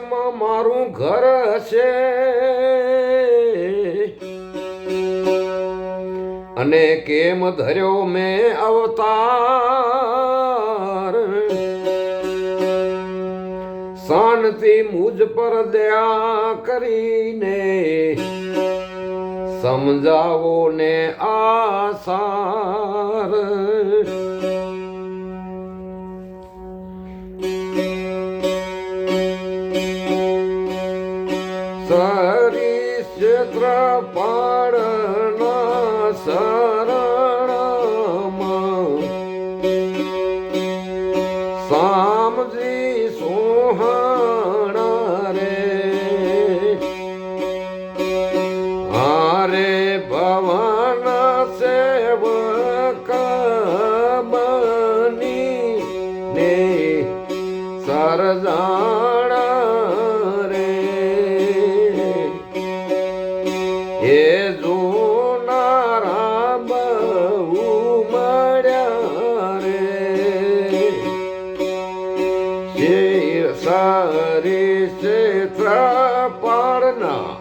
દેશમાં મારું ઘર હશે. અને કેમ ધર્યો મેં અવતાર? શાંતિ મુજ પર દયા કરીને સમજાવો ને આસાર. સરી ક્ષેત્ર પાડના શરણમાં. સામજી સોહાણા રે. હારે ભવન સેવક બની ને સરજાણા ક્ષેત્ર પાડના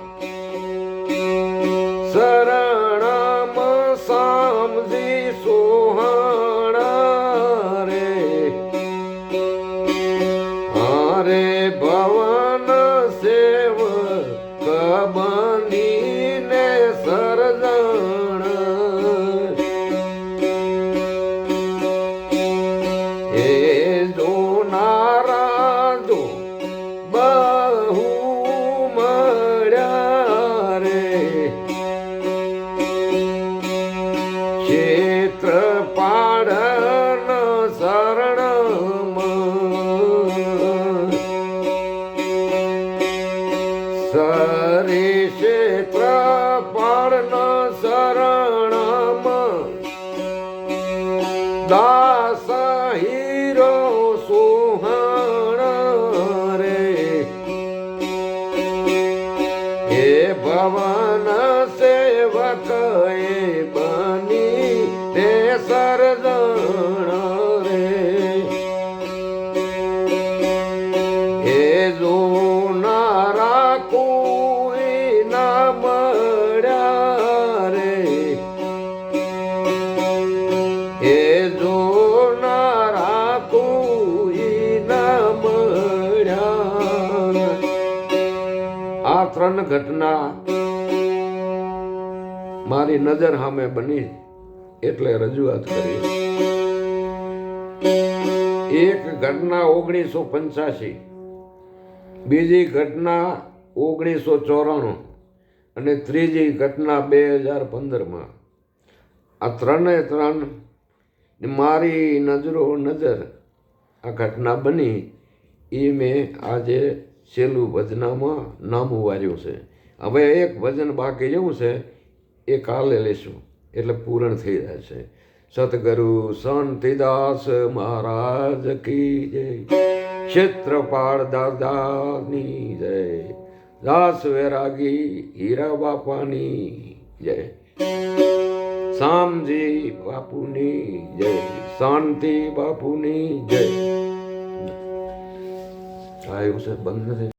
ક્ષેત્ર પાડન શરણમાં. સરી ક્ષેત્ર પાડન શરણમાં. દાસ હીરો સુહાણ રે. તે સરજણ રે. હે જોનારા કોઈ ના મળ્યા રે. એ જોનારા કોઈ ના મળ્યા. આ ત્રણ ઘટના મારી નજર સામે બની. એટલે રજૂઆત કરી. એક ઘટના ઓગણીસો પંચ્યાસી, બીજી ઘટના ઓગણીસો ચોરાણું અને ત્રીજી ઘટના બે હજાર પંદરમાં. આ ત્રણે ત્રણ મારી નજરો નજર આ ઘટના બની એ મેં આજે છેલ્લું ભજનામાં નામું વાર્યું છે. હવે એક ભજન બાકી જેવું છે એ કાલે લેશું. એટલે પૂરણ થઈ જાય છે. સતગુરુ શાંતિદાસ મહારાજ કી જય. ક્ષેત્રપાળ દાદાની જય. દાસ વૈરાગી હીરા બાપાની જય. શામજી બાપુની જય. શાંતિ બાપુની જય. આવ્યું છે? બંધ